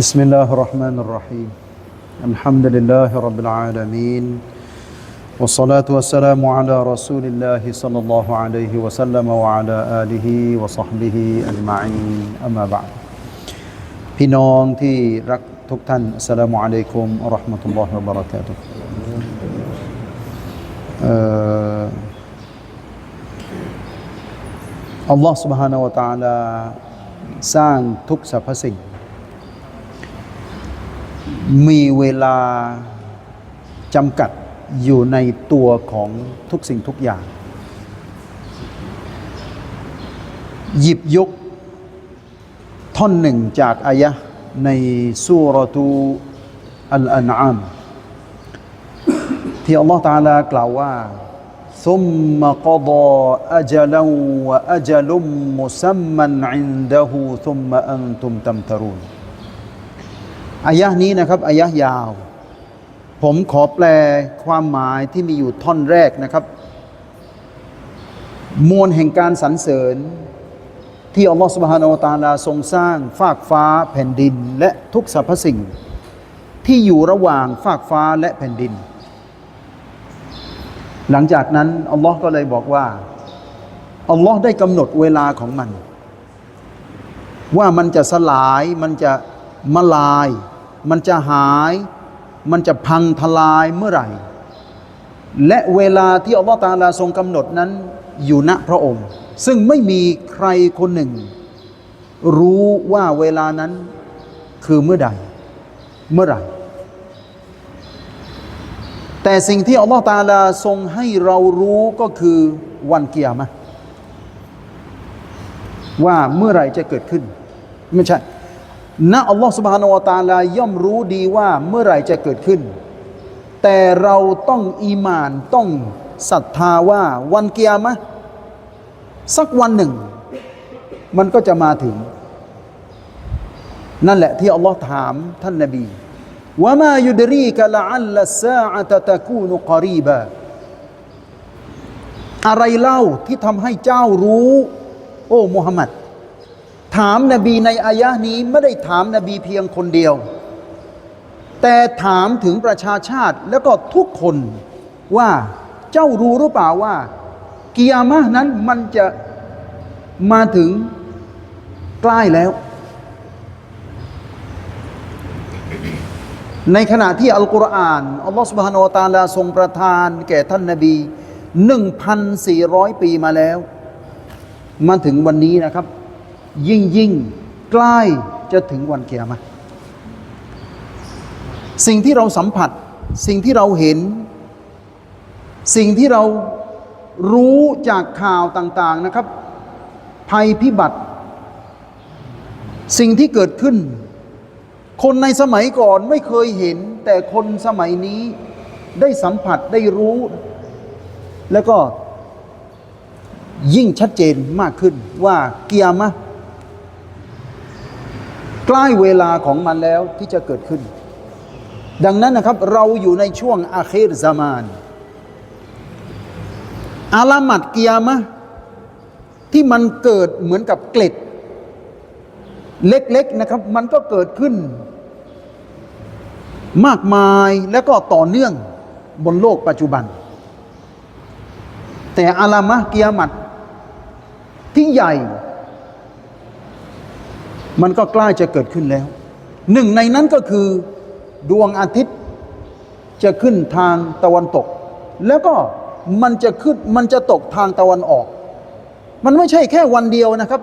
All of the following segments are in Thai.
بسم الله الرحمن الرحيم الحمد لله رب العالمين والصلاة والسلام على رسول الله صلى الله عليه وسلم وعلى آله وصحبه أجمعين أما بعد พี่น้องที่รักทุกท่านอัสสลามุอะลัยกุมอะเราะห์มะตุลลอฮิวะบะเราะกาตุฮ์เอ่ออัลลอฮ์ سبحانه และ تعالى สร้างทุกสรรพสิ่ง มีเวลาจำกัดอยู่ในตัวของทุกสิ่งทุกอย่าง หยิบยก ท่อนหนึ่งจากอายะห์ในสุรตูอัลอันอามที่อัลลอฮฺตาลากล่าวว่า ثم قضى أجلا وأجل مسمى عنده ثم أنتم تمترون อายะนี้นะครับอายะยาว ผมขอแปลความหมายที่มีอยู่ท่อนแรกนะครับ มวลแห่งการสรรเสริญ ที่อัลลอฮฺสุบฮานาอัตาลาทรงสร้างฟากฟ้าแผ่นดินและทุกสรรพสิ่ง ที่อยู่ระหว่างฟากฟ้าและแผ่นดิน หลังจากนั้นอัลลอฮ์ก็เลยบอกว่าอัลลอฮ์ได้กำหนดเวลาของมัน ว่ามันจะสลายมันจะ มาลาย มันจะหาย มันจะพังทลายเมื่อไหร่ และเวลาที่อัลลอฮฺตาลาทรงกำหนดนั้นอยู่ณพระองค์ ซึ่งไม่มีใครคนหนึ่ง รู้ว่าเวลานั้นคือเมื่อใด เมื่อไหร่ แต่สิ่งที่อัลลอฮฺตาลาทรงให้เรารู้ก็คือวันเกียรมะว่าเมื่อไหร่จะเกิดขึ้น ไม่ใช่ ณอัลลอฮฺสุบฮานาวะตาลาย่อมรู้ดีว่าเมื่อไหร่จะเกิดขึ้น แต่เราต้องอีมานต้องศรัทธาว่าวันเกียรมะสักวันหนึ่ง มันก็จะมาถึง นั่นแหละที่อัลลอฮ์ถามท่านนบีว่ามายุดรีกะละอัลลัสซาอะตตะกูนุกรีบะอะไรเล่าที่ทำให้เจ้ารู้ โอ้มุฮัมมัด ถามนบีในอายะนี้ไม่ได้ถามนบีเพียงคนเดียว แต่ถามถึงประชาชาติแล้วก็ทุกคนว่าเจ้ารู้หรือเปล่าว่ากิยามะนั้นมันจะมาถึงใกล้แล้ว ในขณะที่อัลกุรอานอัลลอฮฺสุบฮานาอัตาลาทรงประทานแก่ท่านนบี 1,400 ปีมาแล้ว มาถึงวันนี้นะครับ ยิ่งยิ่งใกล้จะถึงวันเกียรมะห์สิ่งที่เราสัมผัส สิ่งที่เราเห็น สิ่งที่เรารู้จากข่าวต่าง ๆนะครับ ภัยพิบัติ สิ่งที่เกิดขึ้น คนในสมัยก่อนไม่เคยเห็น แต่คนสมัยนี้ได้สัมผัสได้รู้ แล้วก็ยิ่งชัดเจนมากขึ้นว่าเกียร์มะ ใกล้เวลาของมันแล้วที่จะเกิดขึ้น ดังนั้นนะครับเราอยู่ในช่วงอาเครซามาน อาลามัดเกียร์มะที่มันเกิดเหมือนกับเกล็ด เล็กๆนะครับ มันก็เกิดขึ้น มากมายแล้วก็ต่อเนื่องบนโลกปัจจุบัน แต่อาลามะเกียรมัดที่ใหญ่ มันก็ใกล้จะเกิดขึ้นแล้ว หนึ่งในนั้นก็คือดวงอาทิตย์จะขึ้นทางตะวันตก แล้วก็มันจะขึ้นมันจะตกทางตะวันออก มันไม่ใช่แค่วันเดียวนะครับ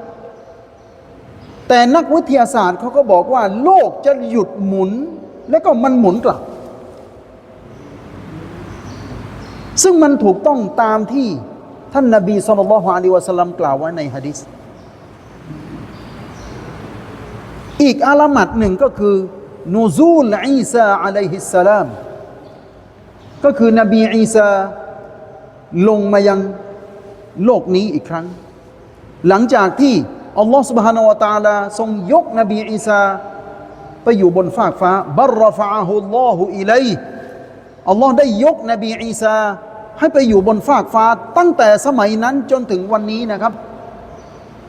แต่นักวิทยาศาสตร์เขาก็บอกว่า โลกจะหยุดหมุน แล้วก็มันหมุนกลับ ซึ่งมันถูกต้องตามที่ท่านนบีสุลต่านละฮ์อะลัยวะสัลลัมกล่าวไว้ในฮะดิษ อีกอาลามัดหนึ่งก็คือนูซูลอีซาอะลัยฮิสสลาม ก็คือนบีอีซาลงมายังโลกนี้อีกครั้ง หลังจากที่อัลลอฮฺ سبحانه และ تعالى ทรงยกนบีอีสาไปอยู่บนฟากฟ้าบัรรฟะฮุลลอฮุอิลัยอัลลอฮ์ได้ยกนบีอีสาให้ไปอยู่บนฟากฟ้า ตั้งแต่สมัยนั้นจนถึงวันนี้นะครับ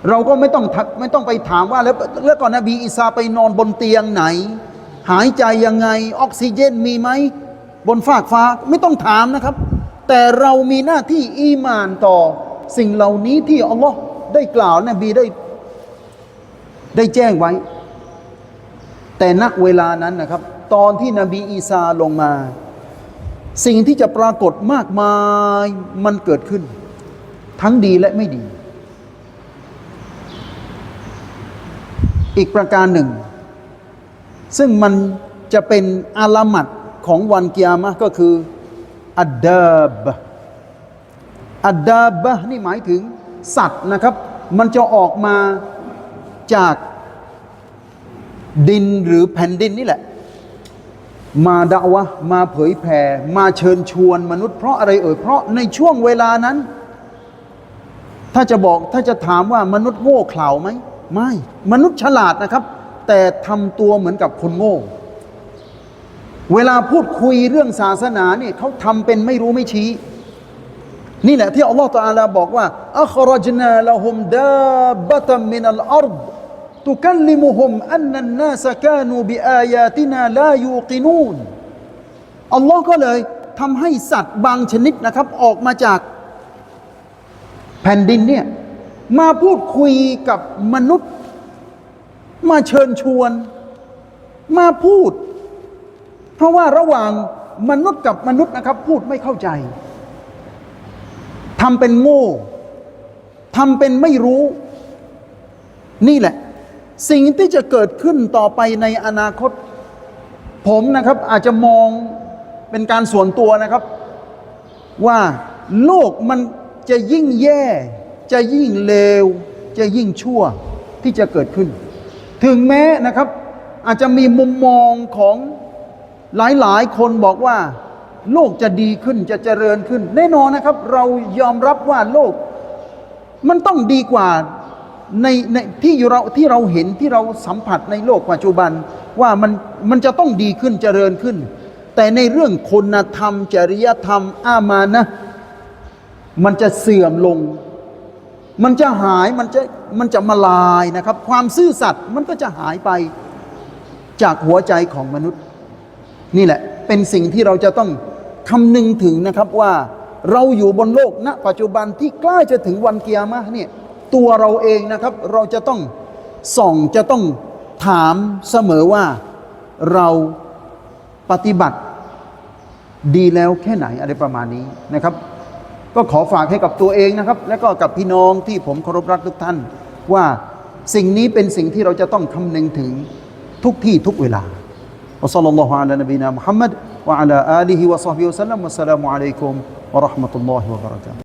เราก็ไม่ต้องทักไม่ต้องไปถามว่าแล้วแล้วก่อนนบีอีสาไปนอนบนเตียงไหน หายใจยังไงออกซิเจนมีไหมบนฟากฟ้าไม่ต้องถามนะครับ แต่เรามีหน้าที่อีมานต่อ สิ่งเหล่านี้ที่อัลลอฮ์ได้กล่าวนบีได้ได้แจ้งไว้ แต่ณเวลานั้นนะครับ ตอนที่นบีอีสาลงมา สิ่งที่จะปรากฏมากมายมันเกิดขึ้น ทั้งดีและไม่ดี อีกประการหนึ่ง ซึ่งมันจะเป็นอาลามัดของวันกิยามะก็คืออัดดาบอัดดาบนี่หมายถึงสัตว์นะครับ มันจะออกมาจากดินหรือแผ่นดินนี่แหละ มาดะวะมาเผยแผ่มาเชิญชวนมนุษย์เพราะอะไรเอ่ยเพราะในช่วงเวลานั้น ถ้าจะบอกถ้าจะถามว่ามนุษย์โง่เขลาไหม ไม่มนุษย์ฉลาดนะครับ แต่ทำตัวเหมือนกับคนโง่ เวลาพูดคุยเรื่องศาสนาเนี่ยเขาทำเป็นไม่รู้ไม่ชี้ นี่แหละที่อัลลอฮฺตะอาลาบอกว่าอัครจนาละฮุมดาบะตมินัลอัรฎตุกัลลิมุฮุมอันนันนาสกานูบิอายาตินาลายูกินูนอัลลอฮ์ก็เลยทำให้สัตว์บางชนิดนะครับ ออกมาจากแผ่นดินเนี่ย มาพูดคุยกับมนุษย์ มาเชิญชวน มาพูด เพราะว่าระหว่างมนุษย์กับมนุษย์นะครับ พูดไม่เข้าใจทำเป็นโง่ทำเป็นไม่รู้ นี่แหละ สิ่งที่จะเกิดขึ้นต่อไปในอนาคต ผมนะครับอาจจะมองเป็นการส่วนตัวนะครับ ว่าโลกมันจะยิ่งแย่ จะยิ่งเลว จะยิ่งชั่วที่จะเกิดขึ้น ถึงแม้นะครับ อาจจะมีมุมมองของหลายๆ คนบอกว่า โลกจะดีขึ้นจะเจริญขึ้น แน่นอนนะครับ เรายอมรับว่าโลก มันต้องดีกว่าในในที่เราที่เราเห็นที่เราสัมผัสในโลกปัจจุบันว่ามันมันจะต้องดีขึ้นเจริญขึ้น แต่ในเรื่องคุณธรรม จริยธรรมอามานะ มันจะเสื่อมลง มันจะหายมันจะมันจะมาลายนะครับ ความซื่อสัตย์มันก็จะหายไปจากหัวใจของมนุษย์ นี่แหละ เป็นสิ่งที่เราจะต้องคำนึงถึงนะครับว่าเราอยู่บนโลกณปัจจุบันที่ใกล้จะถึงวันเกียร์มะเนี่ยตัวเราเองนะครับ เราจะต้องส่องจะต้องถามเสมอว่าเราปฏิบัติดีแล้วแค่ไหนอะไรประมาณนี้นะครับ ก็ขอฝากให้กับตัวเองนะครับ และก็กับพี่น้องที่ผมเคารพรักทุกท่าน ว่าสิ่งนี้เป็นสิ่งที่เราจะต้องคำนึงถึงทุกที่ทุกเวลา وصلى الله على نبينا محمد وعلى آله وصحبه وسلم والسلام عليكم ورحمة الله وبركاته